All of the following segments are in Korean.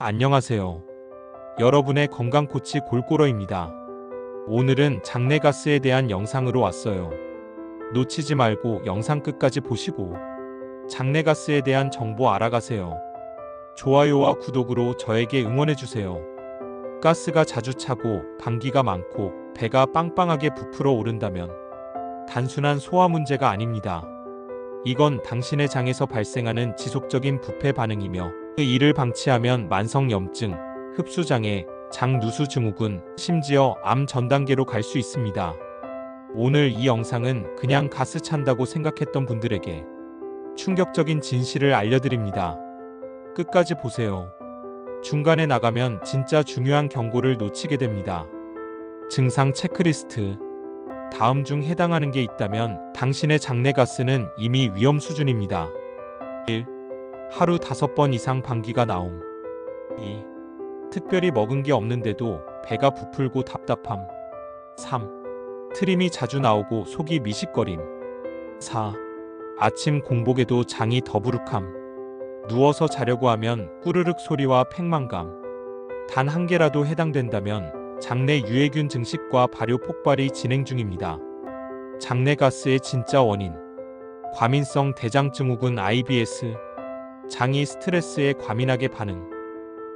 안녕하세요. 여러분의 건강 코치 골꼬러입니다. 오늘은 장내 가스에 대한 영상으로 왔어요. 놓치지 말고 영상 끝까지 보시고 장내 가스에 대한 정보 알아가세요. 좋아요와 구독으로 저에게 응원해 주세요. 가스가 자주 차고 방귀가 많고 배가 빵빵하게 부풀어 오른다면 단순한 소화 문제가 아닙니다. 이건 당신의 장에서 발생하는 지속적인 부패 반응이며 이를 방치하면 만성염증, 흡수장애, 장누수 증후군, 심지어 암 전 단계로 갈 수 있습니다. 오늘 이 영상은 그냥 가스 찬다고 생각했던 분들에게 충격적인 진실을 알려드립니다. 끝까지 보세요. 중간에 나가면 진짜 중요한 경고를 놓치게 됩니다. 증상 체크리스트. 다음 중 해당하는 게 있다면 당신의 장내 가스는 이미 위험 수준입니다. 1. 하루 5번 이상 방귀가 나옴. 2. 특별히 먹은 게 없는데도 배가 부풀고 답답함. 3. 트림이 자주 나오고 속이 미식거림. 4. 아침 공복에도 장이 더부룩함. 누워서 자려고 하면 꾸르륵 소리와 팽만감. 단 한 개라도 해당된다면 장내 유해균 증식과 발효 폭발이 진행 중입니다. 장내 가스의 진짜 원인. 과민성 대장증후군 IBS. 장이 스트레스에 과민하게 반응.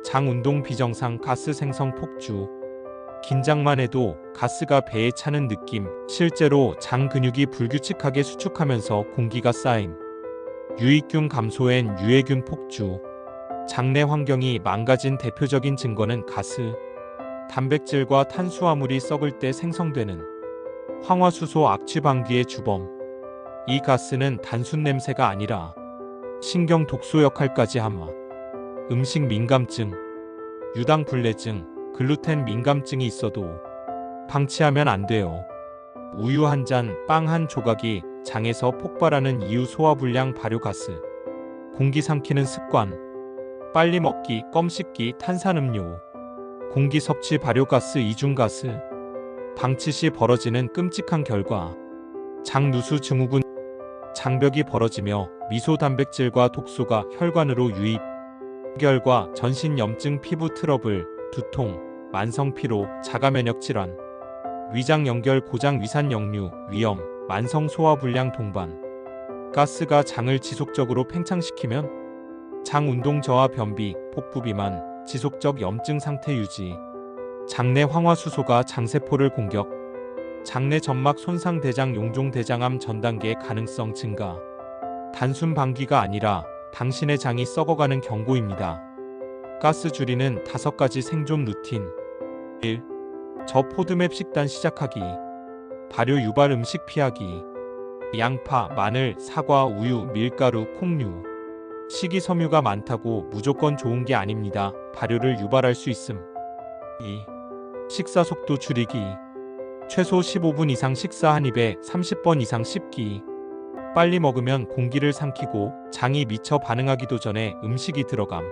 장 운동 비정상 가스 생성 폭주. 긴장만 해도 가스가 배에 차는 느낌. 실제로 장 근육이 불규칙하게 수축하면서 공기가 쌓임. 유익균 감소엔 유해균 폭주. 장내 환경이 망가진 대표적인 증거는 가스. 단백질과 탄수화물이 썩을 때 생성되는 황화수소 악취방귀의 주범. 이 가스는 단순 냄새가 아니라 신경 독소 역할까지 함. 음식 민감증, 유당 불내증, 글루텐 민감증이 있어도 방치하면 안 돼요. 우유 한 잔, 빵 한 조각이 장에서 폭발하는 이유 소화불량 발효가스. 공기 삼키는 습관. 빨리 먹기, 껌 씹기, 탄산음료. 공기 섭취 발효가스 이중가스. 방치 시 벌어지는 끔찍한 결과. 장누수 증후군. 장벽이 벌어지며 미소 단백질과 독소가 혈관으로 유입. 결과 전신 염증, 피부 트러블, 두통, 만성 피로, 자가 면역 질환. 위장 연결 고장 위산 역류, 위염, 만성 소화 불량 동반. 가스가 장을 지속적으로 팽창시키면 장 운동 저하 변비, 복부 비만, 지속적 염증 상태 유지. 장내 황화수소가 장세포를 공격. 장내 점막 손상 대장 용종 대장암 전 단계 가능성 증가. 단순 방귀가 아니라 당신의 장이 썩어가는 경고입니다. 가스 줄이는 다섯 가지 생존 루틴. 1. 저 포드맵 식단 시작하기. 발효 유발 음식 피하기. 양파, 마늘, 사과, 우유, 밀가루, 콩류. 식이섬유가 많다고 무조건 좋은 게 아닙니다. 발효를 유발할 수 있음. 2. 식사 속도 줄이기. 최소 15분 이상 식사 한 입에 30번 이상 씹기. 빨리 먹으면 공기를 삼키고 장이 미처 반응하기도 전에 음식이 들어감.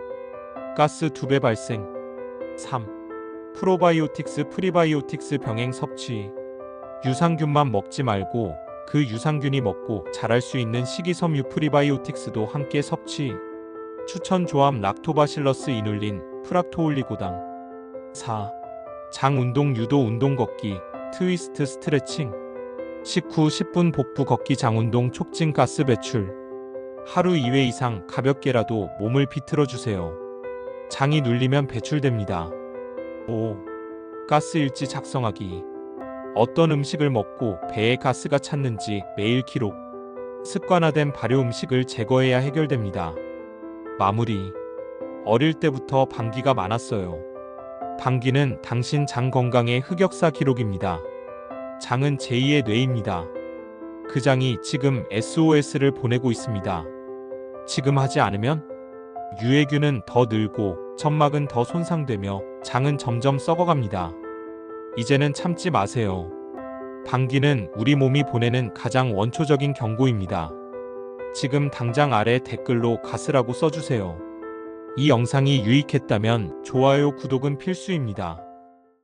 가스 2배 발생. 3. 프로바이오틱스 프리바이오틱스 병행 섭취. 유산균만 먹지 말고 그 유산균이 먹고 자랄 수 있는 식이섬유 프리바이오틱스도 함께 섭취. 추천 조합 락토바실러스 이눌린, 프락토올리고당. 4. 장 운동 유도 운동 걷기, 트위스트 스트레칭. 식후 10분 복부 걷기 장 운동 촉진 가스 배출. 하루 2회 이상 가볍게라도 몸을 비틀어 주세요. 장이 눌리면 배출됩니다. 5. 가스 일지 작성하기. 어떤 음식을 먹고 배에 가스가 찼는지 매일 기록. 습관화된 발효 음식을 제거해야 해결됩니다. 마무리. 어릴 때부터 방귀가 많았어요. 방귀는 당신 장 건강의 흑역사 기록입니다. 장은 제2의 뇌입니다. 그 장이 지금 SOS를 보내고 있습니다. 지금 하지 않으면 유해균은 더 늘고 점막은 더 손상되며 장은 점점 썩어갑니다. 이제는 참지 마세요. 방귀는 우리 몸이 보내는 가장 원초적인 경고입니다. 지금 당장 아래 댓글로 가스라고 써주세요. 이 영상이 유익했다면 좋아요, 구독은 필수입니다.